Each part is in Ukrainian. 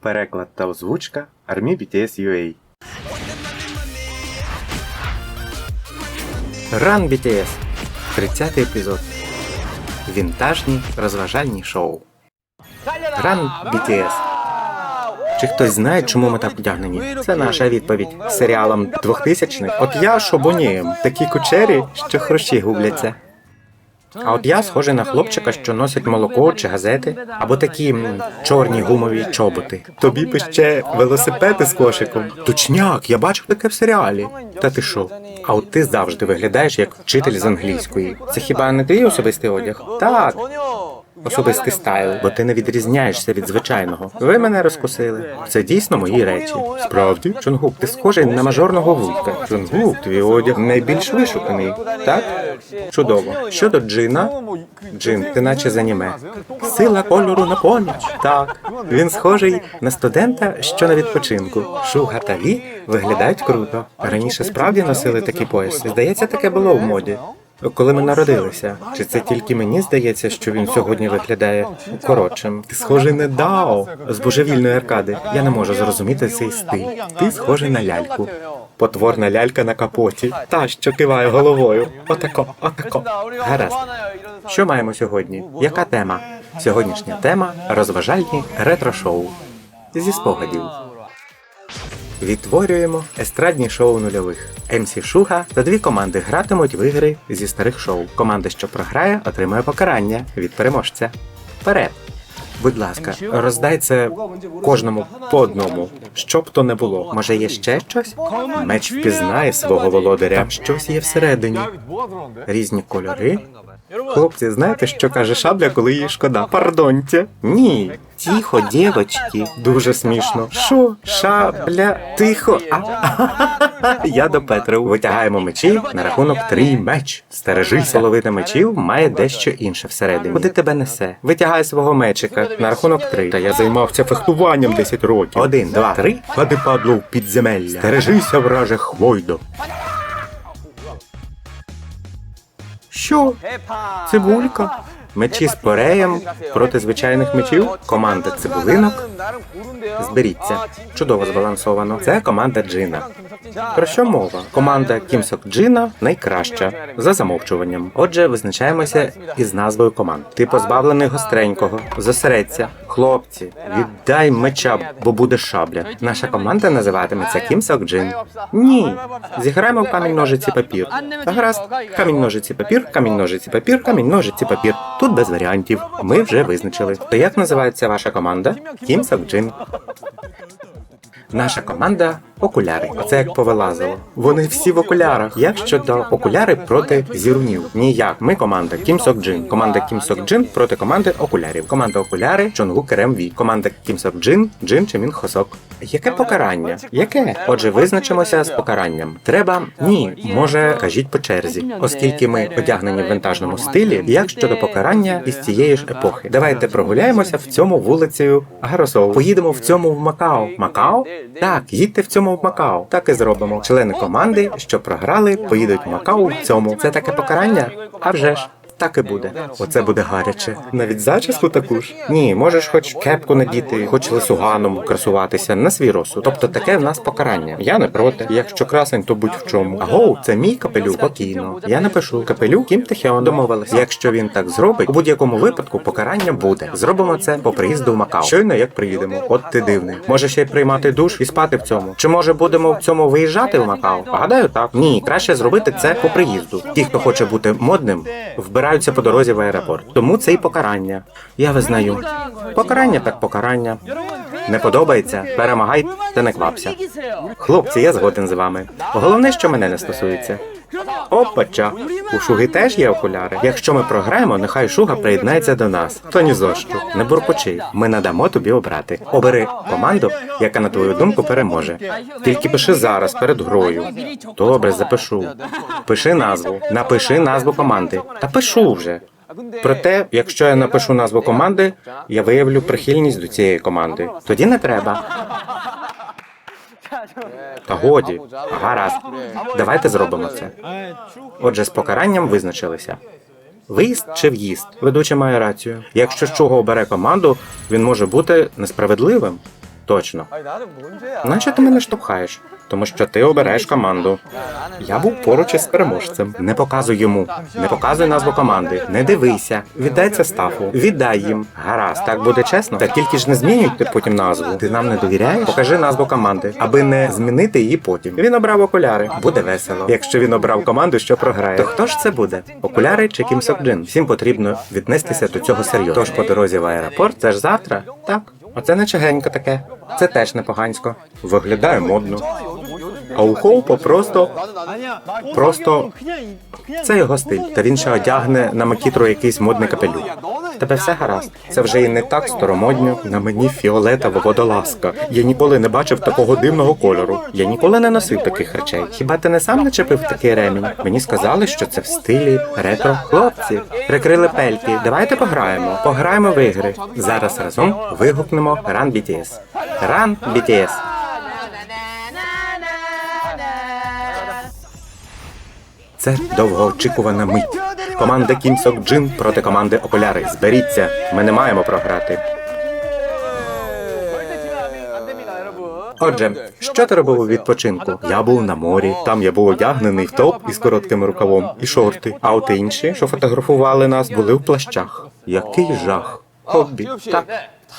Переклад та озвучка Армі BTS UA. Run BTS. 30 епізод. Вінтажні розважальні шоу. Run BTS. Чи хтось знає, чому ми так вдягнені? Це наша відповідь серіалам 2000-х. От я шобонієм, такі кучері, що хрущі губляться. А от я схожий на хлопчика, що носить молоко чи газети, або такі м, чорні гумові чоботи. Тобі би ще велосипеди з кошиком. Точняк, я бачив таке в серіалі. Та ти що? А от ти завжди виглядаєш як вчитель з англійської. Це хіба не твій особистий одяг? Так, особистий стайл, бо ти не відрізняєшся від звичайного. Ви мене розкусили. Це дійсно мої речі. Справді, Чонгук, ти схожий на мажорного вуйка. Чонгук, твій одяг найбільш вишуканий, так? Чудово. Щодо Джина, Джин, ти наче з аніме. Сила кольору на поміч. Так. Він схожий на студента, що на відпочинку. Шуга та Ві виглядають круто. Раніше справді носили такі пояси. Здається, таке було в моді. Коли ми народилися, чи це тільки мені здається, що він сьогодні виглядає коротшим? Ти схожий на Дао з божевільної аркади. Я не можу зрозуміти цей стиль. Ти схожий на ляльку. Потворна лялька на капоті. Та, що киває головою. Отако, отако. Гаразд. Що маємо сьогодні? Яка тема? Сьогоднішня тема розважальні ретро-шоу. Зі спогадів. Відтворюємо естрадні шоу нульових. МС Шуга та дві команди гратимуть в ігри зі старих шоу. Команда, що програє, отримує покарання від переможця. Вперед! Будь ласка, роздай це кожному по одному, що б то не було. Може, є ще щось? Меч впізнає свого володаря. Щось є всередині. Різні кольори. Хлопці, знаєте, що каже шабля, коли їй шкода? Пардоньте. Ні. Тихо, дівочки. Дуже смішно. Що? Шабля, тихо. А? Я до Петри. Витягаємо мечі на рахунок три меч. Стережися. Половина мечів має дещо інше всередині. Куди тебе несе? Витягай свого мечика на рахунок три. Та я займався фехтуванням 10 років. Один, два, три. Пади падло в підземелля. Стережися, враже хвойдо. Що? Цибулька. Мечі з пореєм проти звичайних мечів. Команда цибулинок. Зберіться. Чудово збалансовано. Це команда Джина. Про що мова? Команда Кімсок Джина найкраща за замовчуванням. Отже, визначаємося із назвою команд. Ти позбавлений гостренького. Зосередься. Хлопці, віддай меча, бо буде шабля. Наша команда називатиметься Кім Сок Джин. Ні. Зіграємо в камінь ножиці папір. Гаразд. Камінь ножиці папір, камінь ножиці папір, камінь ножиці папір. Тут без варіантів. Ми вже визначили. То як називається ваша команда? Кімсок Джин. Наша команда окуляри. Оце як повилазило. Вони всі в окулярах. Як щодо окуляри проти зірунів? Ніяк. Ми команда Кімсок Джин. Команда Кімсок Джин проти команди окулярів. Команда окуляри Чонгу Керем Ві. Команда Кімсок Джин, Джин Чимін Хосок. Яке покарання? Яке? Отже, визначимося з покаранням. Треба ні. Може, кажіть по черзі, оскільки ми одягнені в винтажному стилі. Як щодо покарання із цієї ж епохи? Давайте прогуляємося в цьому вулицею Гаросов. Поїдемо в цьому в Макао. Макао? Так, їдьте в цьому в Макао. Так і зробимо. Члени команди, що програли, поїдуть в Макао в цьому. Це таке покарання? А вже ж. Так і буде. Оце буде гаряче. Навіть зачіску таку ж? Ні, можеш хоч кепку надіти, хоч лисуганом красуватися на свій розсуд. Тобто таке в нас покарання. Я не проти. Якщо красень, то будь в чому. Агоу, це мій капелюх. Спокійно. Я напишу капелюх Кім Тихеон. Домовилися. Якщо він так зробить, у будь-якому випадку покарання буде. Зробимо це по приїзду в Макао. Щойно як приїдемо. От ти дивний. Може ще й приймати душ і спати в цьому. Чи може будемо в цьому виїжджати в Макао? Гадаю, так. Ні, краще зробити це по приїзду. Ті, хто хоче бути модним, вбираються по дорозі в аеропорт. Тому це і покарання. Я визнаю. Покарання так покарання. Не подобається? Перемагай та не квапся. Хлопці, я згоден з вами. Головне, що мене не стосується. Опача, у Шуги теж є окуляри. Якщо ми програємо, нехай Шуга приєднається до нас. То ні за що. Не буркочи. Ми надамо тобі обрати. Обери команду, яка на твою думку переможе. Тільки пиши зараз перед грою. Добре, запишу. Пиши назву. Напиши назву команди. Та пишу вже. Проте, якщо я напишу назву команди, я виявлю прихильність до цієї команди. Тоді не треба. Та годі, гаразд. Давайте зробимо це. Отже, з покаранням визначилися. Виїзд чи в'їзд? Ведучий має рацію. Якщо з чого обере команду, він може бути несправедливим. Точно. Наче ти мене штовхаєш, тому що ти обереш команду. Я був поруч із переможцем. Не показуй йому, не показуй назву команди. Не дивися, віддай це стафу, віддай їм. Гаразд, так буде чесно. Та тільки ж не змінюйте потім назву. Ти нам не довіряєш? Покажи назву команди, аби не змінити її потім. Він обрав окуляри. Буде весело. Якщо він обрав команду, що програє, то хто ж це буде? Окуляри чи Кім Сокджин? Всім потрібно віднестися до цього серйозно. Тож по дорозі в аеропорт це ж завтра, так. Оце не чагенько таке. Це теж непогансько. Виглядає модно. А у Хоупа просто Просто це його стиль. Та він ще одягне на макітру якийсь модний капелюх. Тебе все гаразд. Це вже і не так старомодньо. На мені фіолетова водолазка. Я ніколи не бачив такого дивного кольору. Я ніколи не носив таких речей. Хіба ти не сам начепив такий ремінь? Мені сказали, що це в стилі ретро. Хлопці, прикрили пельки. Давайте пограємо. Пограємо в ігри. Зараз разом вигукнемо Run BTS. Run BTS. Це довгоочікувана мить. Команда Кім Сок Джин проти команди Окуляри. Зберіться. Ми не маємо програти. Отже, що ти робив у відпочинку? Я був на морі. Там я був одягнений в топ із коротким рукавом і шорти. А от інші, що фотографували нас, були в плащах. Який жах. Хобі. Так.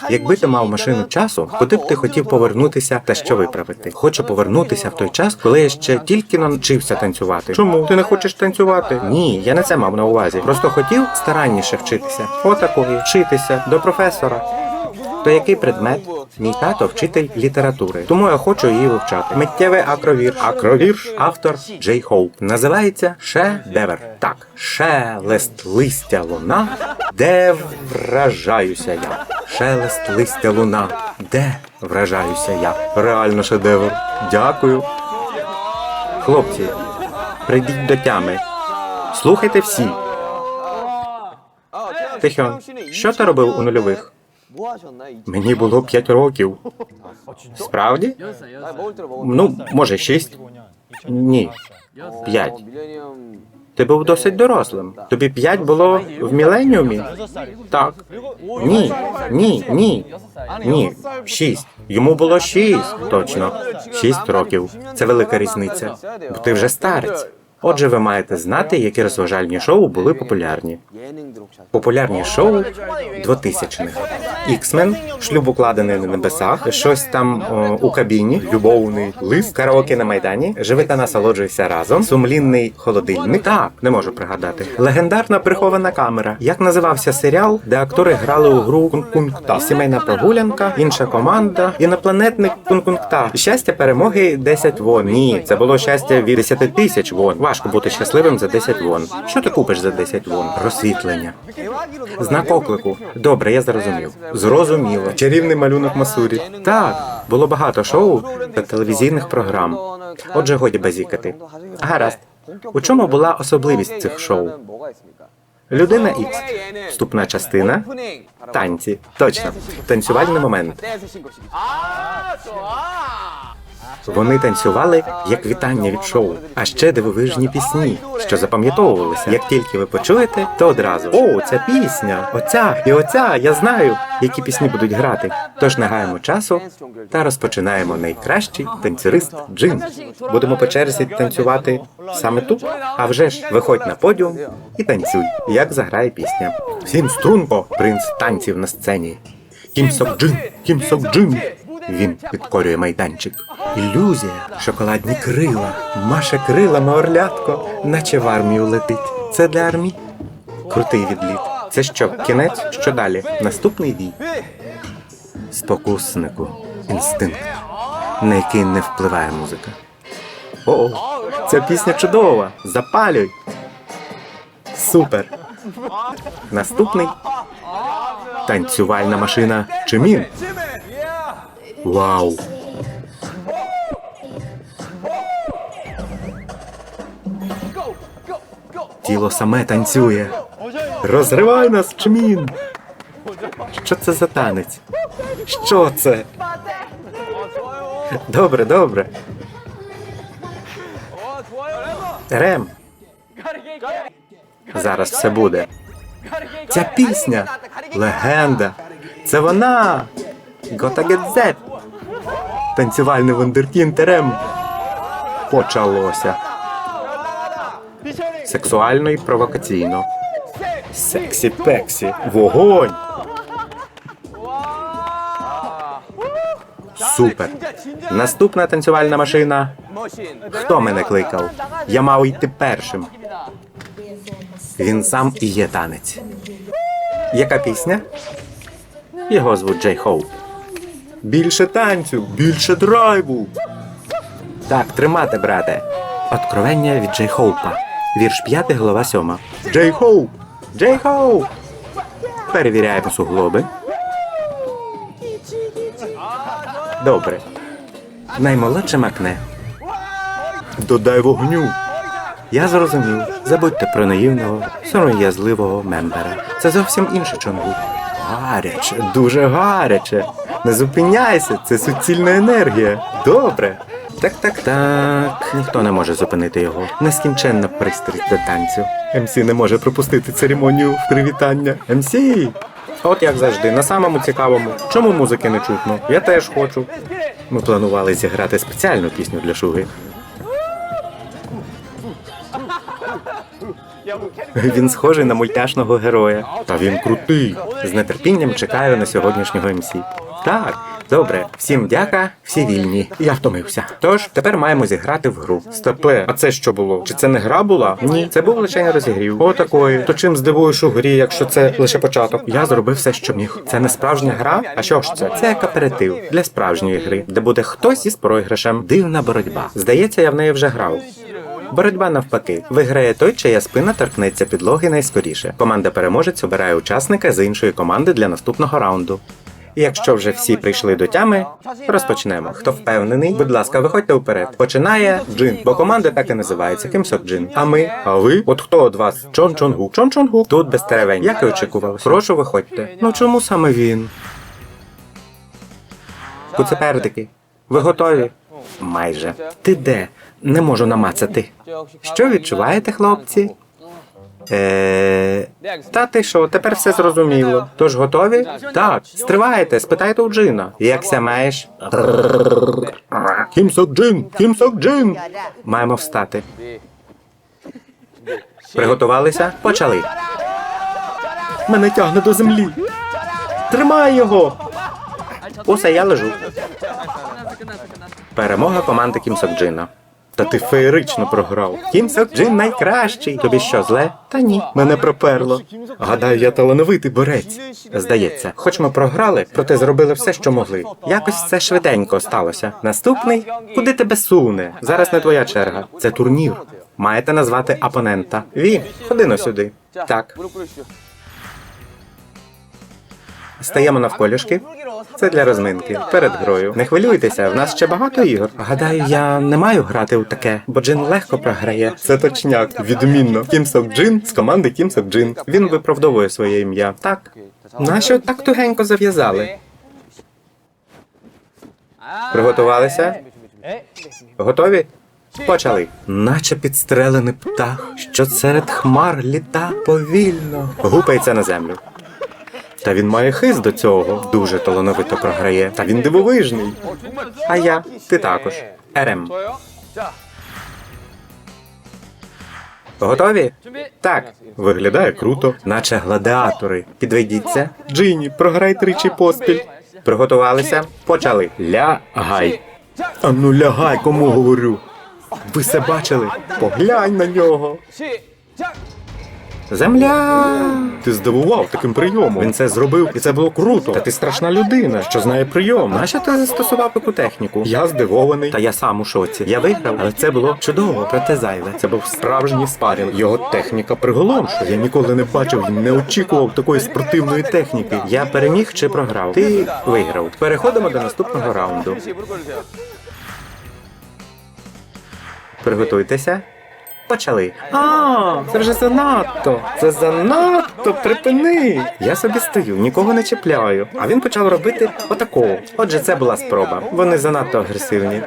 Якби ти мав машину часу, куди б ти хотів повернутися та що виправити? Хочу повернутися в той час, коли я ще тільки навчився танцювати. Чому ти не хочеш танцювати? Ні, я не це мав на увазі. Просто хотів старанніше вчитися. Отакої вчитися до професора. То який предмет? Мій тато вчитель літератури, тому я хочу її вивчати. Миттєвий акровірш. Акровірш, автор Джей Хоуп. Називається Шедевр. Так, шелест листя луна, де вражаюся я. Шелест листя луна, де вражаюся я. Реально шедевр. Дякую. Хлопці, прийдіть до тями. Слухайте всі. Тихьон, що ти робив у нульових? Мені було 5 років. Справді? Ну, може, 6? Ні. 5. Ти був досить дорослим. Тобі 5 було в міленіумі? Так. Ні, ні, ні. Ні. 6. Йому було 6. Точно. 6 років. Це велика різниця. Бо ти вже старець. Отже, ви маєте знати, які розважальні шоу були популярні. Популярні шоу 2000-х. Іксмен, шлюб укладений на небесах, щось там о, у кабіні, любовний лист, караоке на майдані, живи та насолоджуйся разом, сумлінний холодильник. Так, не можу пригадати. Легендарна прихована камера. Як називався серіал, де актори грали у гру кункункта, сімейна прогулянка, інша команда, інопланетник кункункта. Щастя перемоги 10 вон. Ні, це було щастя від 10 тисяч вон. Важко бути щасливим за 10 вон. Що ти купиш за 10 вон? Розсвітлення. Знак оклику. Добре, я зрозумів. Зрозуміло. Чарівний малюнок Масурі. Так, було багато шоу та телевізійних програм. Отже, годі базікати. Гаразд. У чому була особливість цих шоу? Людина Ікс. Вступна частина. Танці. Точно. Танцювальний момент. Вони танцювали як вітання від шоу, а ще дивовижні пісні, що запам'ятовувалися. Як тільки ви почуєте, то одразу о, ця пісня, оця і оця. Я знаю, які пісні будуть грати. Тож не гаємо часу та розпочинаємо найкращий танцюрист Джин. Будемо по черзі танцювати саме тут. А вже ж виходь на подіум і танцюй, як заграє пісня. Всім струнко, принц танців на сцені. Кім Сок Джин, Кім Сок Джин. Він підкорює майданчик. Ілюзія, шоколадні крила, маше крилами орлятко, наче в армію летить. Це для армії. Крутий відліт. Це що, кінець? Що далі? Наступний бій. Спокуснику. Інстинкт, на який не впливає музика. О, ця пісня чудова! Запалюй! Супер! Наступний танцювальна машина Чимін. Вау! Тіло саме танцює. Розривай нас, Чмін! Що це за танець? Що це? Добре, добре. Рем. Зараз все буде. Ця пісня легенда. Це вона. That. Танцювальний вундеркін терем. Почалося. Сексуально і провокаційно. Сексі пексі. Вогонь. Супер. Наступна танцювальна машина. Хто мене кликав? Я мав йти першим. Він сам і є танець. Яка пісня? Його звуть Джей Хоуп. Більше танцю, більше драйву. Так, тримати, брате. Откровення від Джей Хоупа. Вірш 5, глава 7. Джей Хоуп! Джей Хоуп! Перевіряємо суглоби. Добре. Наймолодше макне. Додай вогню. Я зрозумів. Забудьте про наївного, сором'язливого мембера. Це зовсім інше чонгу. Гаряче, дуже гаряче. Не зупиняйся, це суцільна енергія. Добре. Так, так, так. Ніхто не може зупинити його. Нескінченна пристрасть до танцю. МС не може пропустити церемонію в привітання. МС! От як завжди, на самому цікавому. Чому музики не чутно? Я теж хочу. Ми планували зіграти спеціальну пісню для Шуги. Він схожий на мультяшного героя. Та він крутий. З нетерпінням чекаю на сьогоднішнього МС. Так, добре, всім дяка, всі вільні. Я втомився. Тож тепер маємо зіграти в гру. Стопе, а це що було? Чи це не гра була? Ні, це був лише розігрів. О, такої. То чим здивуєш у грі, якщо це лише початок? Я зробив все, що міг. Це не справжня гра. А що ж це? Це як аперитив для справжньої гри, де буде хтось із програшем. Дивна боротьба. Здається, я в неї вже грав. Боротьба навпаки. Виграє той, чия спина торкнеться підлоги найскоріше. Команда переможець обирає учасника з іншої команди для наступного раунду. Якщо вже всі прийшли до тями, розпочнемо. Хто впевнений, будь ласка, виходьте вперед. Починає Джин, бо команда так і називається Кімсок Джин. А ми, а ви? От хто од вас? Чон Чон Гук. Чон Чон Гук. Тут без теревень. Як і очікували. Прошу, виходьте. Ну чому саме він? Куцепердики. Ви готові? Майже. Ти де? Не можу намацати. Що відчуваєте, хлопці? Е... Та ти що, тепер все зрозуміло. Тож готові? Так, стривайте, спитайте у Джина. Якся маєш? Кімсок Джин! Кімсок Джин! Маємо встати. Приготувалися? Почали. Мене тягне до землі. Тримай його! Усе, я лежу. Перемога команди Кімсок Джина. Та ти феєрично програв. Кім Сок Джин найкращий. Тобі що, зле? Та ні. Мене проперло. Гадаю, я талановитий борець. Здається, хоч ми програли, проте зробили все, що могли. Якось це швиденько сталося. Наступний куди тебе суне? Зараз не твоя черга. Це турнір. Маєте назвати опонента. Ві, ходи Ходино сюди. Так стаємо навколішки. Це для розминки перед грою. Не хвилюйтеся, в нас ще багато ігор. Гадаю, я не маю грати у таке, бо Джин легко програє. Це точняк, відмінно. Кімсок Джин з команди Кімсок Джин. Він виправдовує своє ім'я. Так. Нащо так тугенько зав'язали? Приготувалися? Готові? Почали. Наче підстрелений птах, що серед хмар літа повільно. Гупається на землю. Та він має хист до цього. Дуже талановито програє. Та він дивовижний. А я ти також. РМ. Готові? Так. Виглядає круто, наче гладіатори. Підведіться. Джині, програй тричі поспіль. Приготувалися? Почали. Лягай. А ну лягай, кому говорю. Ви все бачили? Поглянь на нього. Земля! Ти здивував таким прийомом. Він це зробив, і це було круто. Та ти страшна людина, що знає прийом. Нащо ти застосував таку техніку? Я здивований, та я сам у шоці. Я виграв, але це було чудово, проте зайве. Це був справжній спарінг. Його техніка приголомшує. Я ніколи не бачив не очікував такої спортивної техніки. Я переміг чи програв. Ти виграв. Переходимо до наступного раунду. Приготуйтеся. Почали. А, це вже занадто. Це занадто. Припини. Я собі стою, нікого не чіпляю. А він почав робити отакого. Отже, це була спроба. Вони занадто агресивні.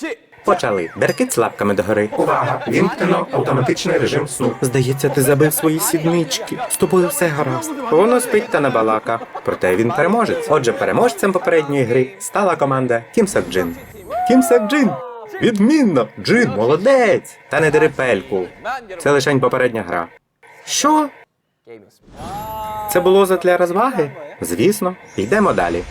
시. Почали. Беркит лапками догори. Увага! Вімкнено автоматичний режим сну. Здається, ти забив свої сіднички. З тобою все гаразд. Воно спить та не балака. Проте він переможець. Отже, переможцем попередньої гри стала команда Кім Сок Джин. Кім Сок Джин! Відмінно! Джин, молодець! Та не дерипельку. Це лишень попередня гра. Що? Це було затля розваги? Звісно, йдемо далі.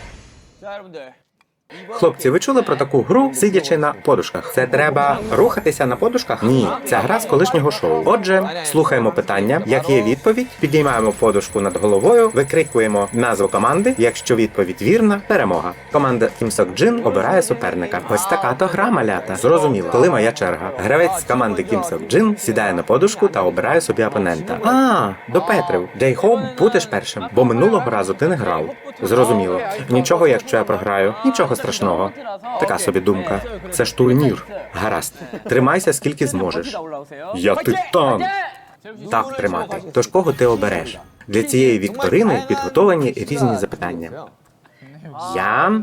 Хлопці, ви чули про таку гру, сидячи на подушках? Це треба рухатися на подушках? Ні, ця гра з колишнього шоу. Отже, слухаємо питання, як є відповідь, підіймаємо подушку над головою, викрикуємо назву команди. Якщо відповідь вірна, перемога. Команда Кім Сок Джин обирає суперника. Ось така то гра малята. Зрозуміло, коли моя черга. Гравець з команди Кім Сок Джин сідає на подушку та обирає собі опонента. А, до Петрів. Джей Хоб, будеш першим, бо минулого разу ти не грав. Зрозуміло. Нічого, якщо я програю, нічого страшного. Така собі думка. Це ж турнір. Гаразд. Тримайся скільки зможеш. Я титан. Так тримати. Тож кого ти обереш? Для цієї вікторини підготовлені різні запитання. Я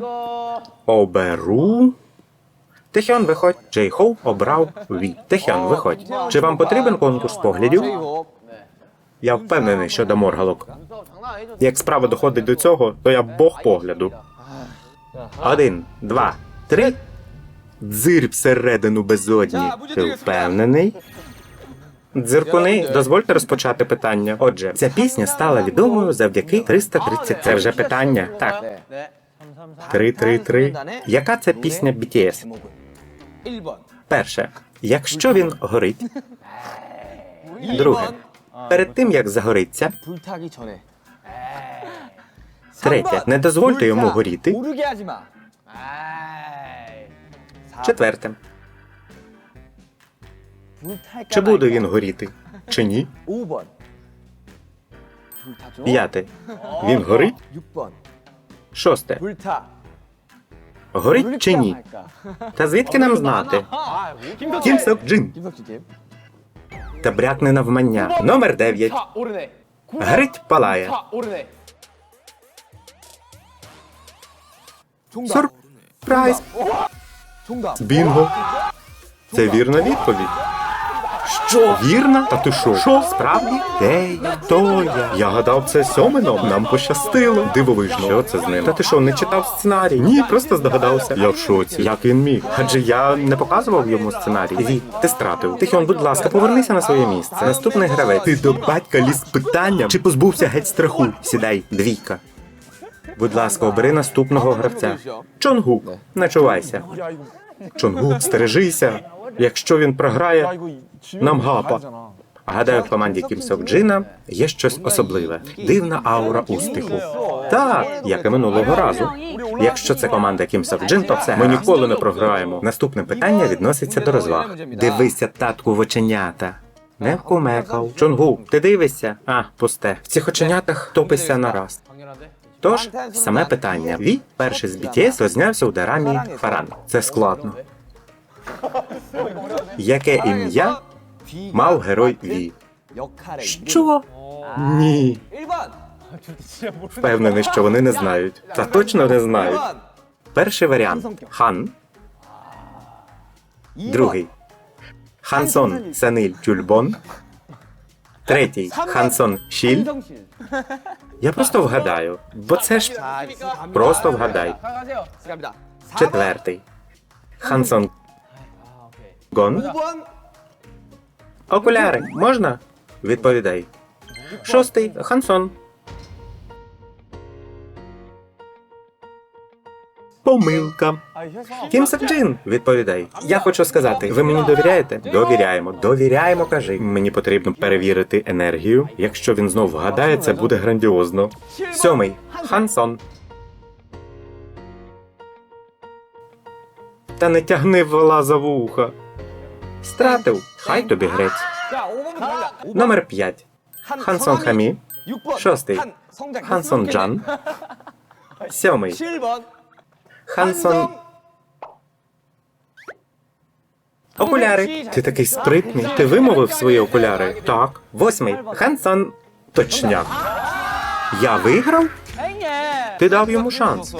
оберу. Техіон, виходь. Джей Хоу обрав Ві. Техіон, виходь. Чи вам потрібен конкурс поглядів? Я впевнений щодо моргалок. Як справа доходить до цього, то я бог погляду. Один, два, три. Дзир всередину безодні. Ти впевнений? Дзиркуни, дозвольте розпочати питання. Отже, ця пісня стала відомою завдяки 330. Це вже питання. Так. Три, три, три. Яка це пісня BTS? Перше. Якщо він горить. Друге. Перед тим як загориться. Третє. Не дозвольте йому горіти. Четверте. Чи буде він горіти? Чи ні? П'яте. Він горить? Шосте. Горить чи ні? Та звідки нам знати? Кім Сок Джин. Та брякне навмання. Номер 9. Грить палає. Сурпрайз! Бінго! Це вірна відповідь. Що? Вірна? Та ти що? Що? Справді? Де хто я. Я гадав, це сьомином. Нам пощастило. Дивовижно. Що це з ним? Та ти що, не читав сценарій? Ні, просто здогадався. Я в шоці. Як він міг? Адже я не показував йому сценарій. Ві, ти стратив. Тихон, будь ласка, повернися на своє місце. Наступний гравець. Ти до батька ліз питанням, чи позбувся геть страху? Сідай, двійка. Будь ласка, обери наступного гравця. Чонгу, начувайся. чонгу, стережися. Якщо він програє, нам гапа. Гадаю, в команді Кім Джина є щось особливе, дивна аура успіху. Так, як і минулого разу. Якщо це команда Кім Джин, то все ми ніколи не програємо. Наступне питання відноситься до розваг. Дивися, татку воченята. Не вкумекав. Чонгу, ти дивишся? А, пусте. В цих оченятах топися нараз. Тож саме питання. Вій, перший з BTS, рознявся у Дарамі Харан. Це складно. Яке ім'я мав герой Ві? Що? Ні. Впевнений, що вони не знають. Та точно не знають. Перший варіант хан. Другий. Хансон Саниль Тюльбон. Третій. Хансон Шіль. Я просто вгадаю, бо це ж просто вгадай. Четвертий. Хансон. Гон. Окуляри можна? Відповідай. Шостий Хансон. Помилка. Кім Сакджин, відповідай. Я хочу сказати, ви мені довіряєте? Довіряємо, довіряємо, кажи. Мені потрібно перевірити енергію. Якщо він знову вгадає, це буде грандіозно. Сьомий Хансон. Та не тягни вола за вуха. Стратив. Хай тобі грець. Номер 5. Хансон Хамі. Шостий. Хансон Джан. Сьомий. Хансон. Окуляри. Ти такий спритний. Ти вимовив свої окуляри? Так. Восьмий. Хансон. Точняк. Я виграв? Ти дав йому шанс.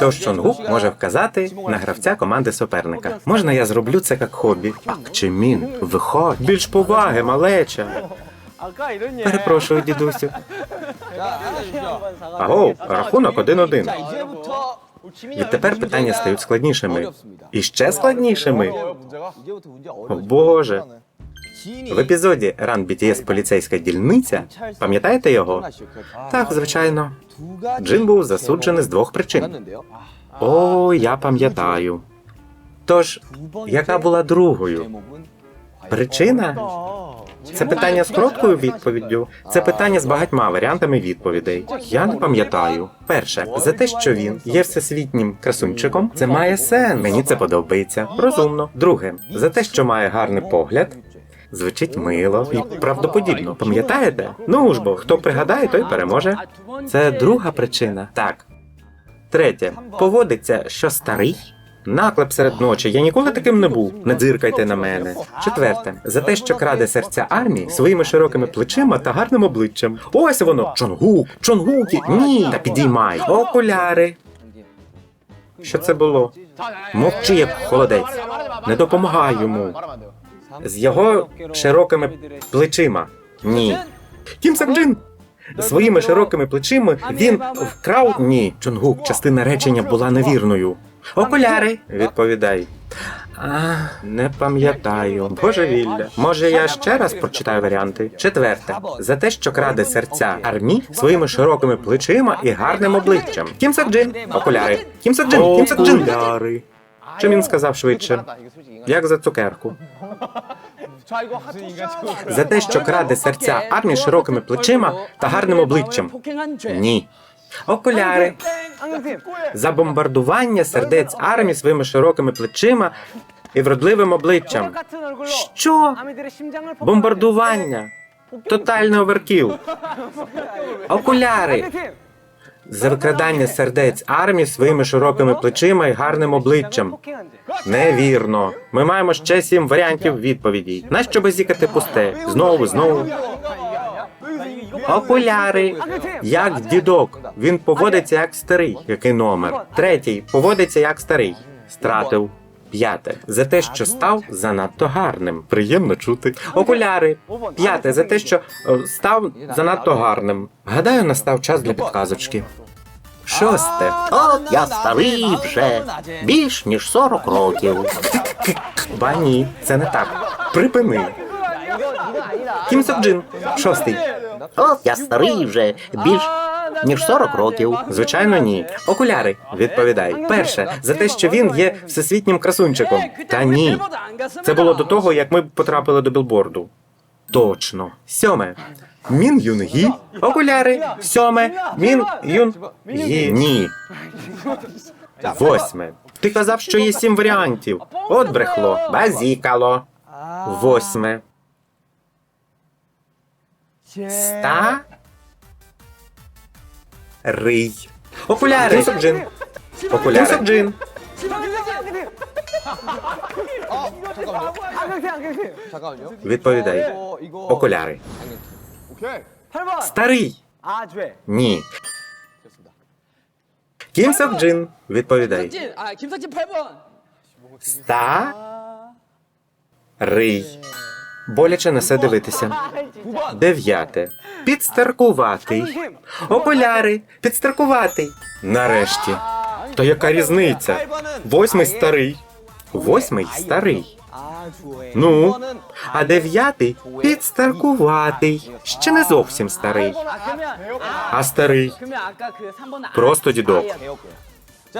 Тож Чонгук може вказати на гравця команди суперника. Можна я зроблю це як хобі? Пак чи мін? Виходь. Більш поваги, малеча. Перепрошую, дідусю. Аго, рахунок один-один. Відтепер питання стають складнішими. І ще складнішими. О, Боже. В епізоді Ран BTS поліцейська дільниця. Пам'ятаєте його? Так, звичайно. Джин був засуджений з двох причин. О, я пам'ятаю. Тож, яка була другою? Причина? Це питання з короткою відповіддю. Це питання з багатьма варіантами відповідей. Я не пам'ятаю. Перше, за те, що він є всесвітнім красунчиком, це має сенс. Мені це подобається. Розумно. Друге, за те, що має гарний погляд. Звучить мило і правдоподібно. Пам'ятаєте? Ну ж бо, хто пригадає, той переможе. Це друга причина. Так. Третє. Поводиться, що старий. Наклеп серед ночі. Я ніколи таким не був. Не дзиркайте на мене. Четверте. За те, що краде серця армії своїми широкими плечима та гарним обличчям. Ось воно. Чонгук, чонгуки. Ні. Та підіймай. Окуляри. Що це було? Мовчи, як холодець. Не допомагай йому. З його широкими плечима. Ні. Кім Сак Джин! Своїми широкими плечима він вкрав. Ні. Чонгук, частина речення була невірною. Окуляри, відповідай. А, Не пам'ятаю. Божевілля. Може, я ще раз прочитаю варіанти. Четверте, за те, що краде серця армі своїми широкими плечима і гарним обличчям. Кімсаджин, окуляри. Кім Сакджин. Кім Сакджин. Окуляри. Чим він сказав швидше? Як за цукерку. За те, що краде серця армії широкими плечима та гарним обличчям. Ні. Окуляри. За бомбардування сердець армії своїми широкими плечима і вродливим обличчям. Що? Бомбардування. Тотальний оверкіл. Окуляри. За викрадання сердець армії своїми широкими плечима і гарним обличчям. Невірно. Ми маємо ще сім варіантів відповідей. Нащо базікати пусте? Знову, знову. Окуляри. Як дідок. Він поводиться як старий. Який номер? Третій. Поводиться як старий. Стратив. П'яте. За те, що став занадто гарним. Приємно чути. Окуляри. П'яте. За те, що е, став занадто гарним. Гадаю, настав час для підказочки. Шосте. От я старий вже більш ніж 40 років. Ба ні, це не так. Припини. Кім Сок Джин. Шостий. Я старий вже більш ніж 40 років. Звичайно, ні. Окуляри. Відповідай. Перше, за те, що він є всесвітнім красунчиком. Та ні. Це було до того, як ми потрапили до білборду. Точно. Сьоме. Мін Юн Гі. Окуляри. Сьоме. Мін Юн Гі. Ні. Восьме. Ти казав, що є сім варіантів. От брехло. Базікало. Восьме. Ста. Рий. Окуляри. Кінсок джин. Окуляри. Кінсок джин. 잠깐만요. Відповідай. 이거 이거 Окуляри. 오케이. Старий. 아, 죄. Ні. 됐습니다. Кінсок джин. Відповідай. 김석진, 아 김석진 8번. Ста. Боляче на все дивитися. Дев'яте. Підстаркуватий. Ополяри. Підстаркуватий. Нарешті. То яка різниця? Восьмий старий. Восьмий старий. Ну, а дев'ятий підстаркуватий. Ще не зовсім старий. А старий. Просто дідок.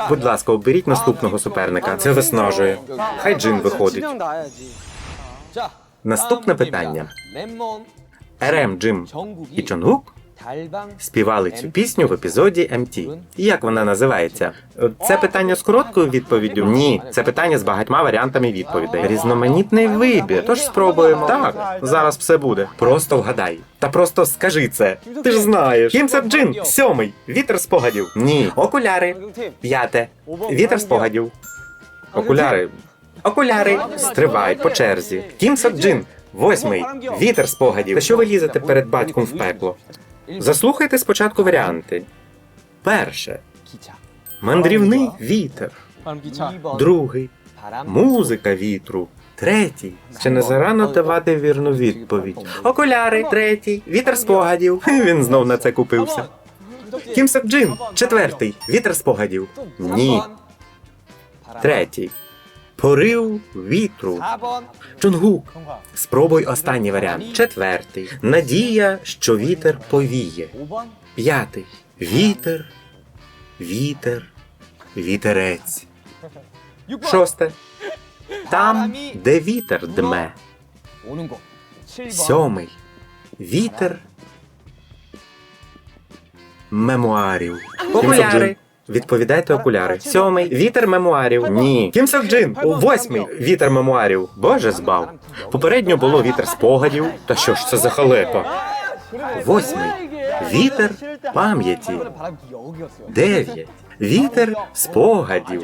Будь ласка, оберіть наступного суперника. Це виснажує. Хай джин виходить. Наступне питання: РМ Джим і Чонгук співали цю пісню в епізоді МТ. Як вона називається? Це питання з короткою відповіддю? Ні, це питання з багатьма варіантами відповідей. Різноманітний вибір. Тож спробуємо. Так, зараз все буде. Просто вгадай. Та просто скажи це. Ти ж знаєш. Кім Сабджин, сьомий. Вітер спогадів. Ні. Окуляри. П'яте. Вітер спогадів. Окуляри. Окуляри стривай по черзі. Кім Саджин, восьмий вітер спогадів. За що ви лізете перед батьком в пекло? Заслухайте спочатку варіанти. Перше мандрівний вітер. Другий музика вітру. Третій. Чи не зарано давати вірну відповідь? Окуляри. Третій. Вітер спогадів. Він знов на це купився. Кім Саджин. Четвертий. Вітер спогадів. Ні. Третій. Порив вітру. Чонгук. Спробуй останній варіант. Четвертий. Надія, що вітер повіє. П'ятий. Вітер. Вітер. Вітерець. Шосте. Там, де вітер дме. Сьомий. Вітер. Мемуарів. Окуляри. Відповідайте окуляри. Сьомий вітер мемуарів. Ні. Кім Сок Джин. У восьмий вітер мемуарів. Боже збав. Попередньо було вітер спогадів. Та що ж це за халепа? Восьмий вітер пам'яті. Дев'ять. Вітер спогадів.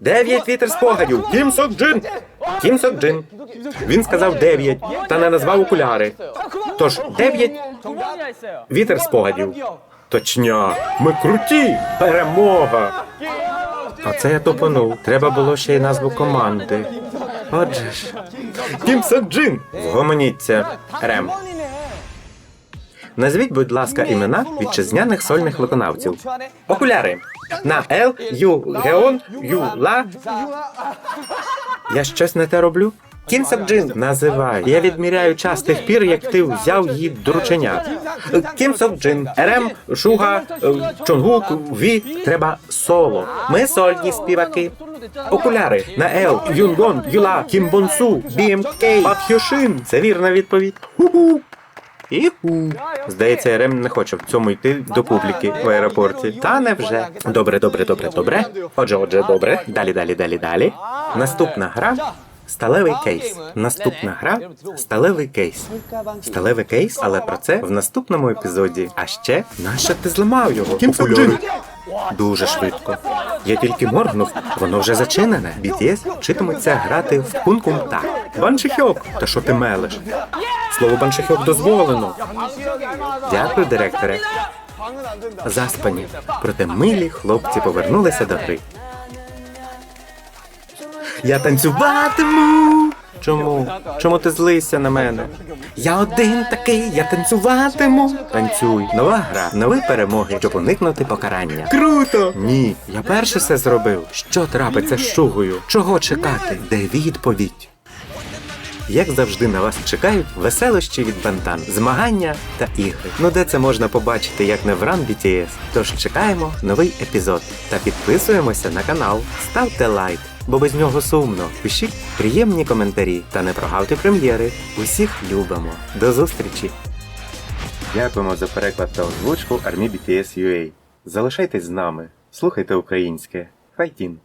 Дев'ять вітер спогадів. Кім Сок Джин. Кім Сок Джин. Він сказав дев'ять, та не назвав окуляри. Тож дев'ять вітер спогадів. Точня. Ми круті. Перемога. А це я тупанув. Треба було ще й назву команди. Отже ж. Кім Джин. Вгомоніться. Рем. Назвіть, будь ласка, імена вітчизняних сольних виконавців. Окуляри. На Л, Ю, Геон, Ю, Ла. Я щось не те роблю? Джин називай. Я відміряю час тих пір, як ти взяв її доручення. Кім Сок Джин, РМ, Шуга, Чонгук, Ві. Треба соло. Ми сольні співаки. Окуляри на Л, Юнгон, Юла, Кім Бонсу, BMK, Пак Хьошин. Це вірна відповідь. Ху-ху. Іху. Здається, Рем не хоче в цьому йти до публіки в аеропорті. Та невже. Добре, добре, добре, добре. Отже, отже, добре. Далі, далі, далі, далі. Наступна гра сталевий кейс. Наступна гра сталевий кейс. Сталевий кейс, але про це в наступному епізоді. А ще нащо ти зламав його? Окуляри. Дуже швидко. Я тільки моргнув, воно вже зачинене. BTS вчитимуться грати в кункум-та. Баншихьок, та що ти мелиш? Слово баншихьок дозволено. Дякую, директоре. Заспані. Проте милі хлопці повернулися до гри. Я танцюватиму. Чому? Чому ти злися на мене? Я один такий, я танцюватиму. Танцюй. Нова гра, нові перемоги, щоб уникнути покарання. Круто! Ні, я перше все зробив. Що трапиться з шугою? Чого чекати? Де відповідь? Як завжди на вас чекають веселощі від Бантан, змагання та ігри. Ну де це можна побачити, як не в ран BTS? Тож чекаємо новий епізод та підписуємося на канал. Ставте лайк, бо без нього сумно. Пишіть приємні коментарі та не прогавте прем'єри. Усіх любимо. До зустрічі! Дякуємо за переклад та озвучку армії BTS UA. Залишайтесь з нами, слухайте українське. Файтін!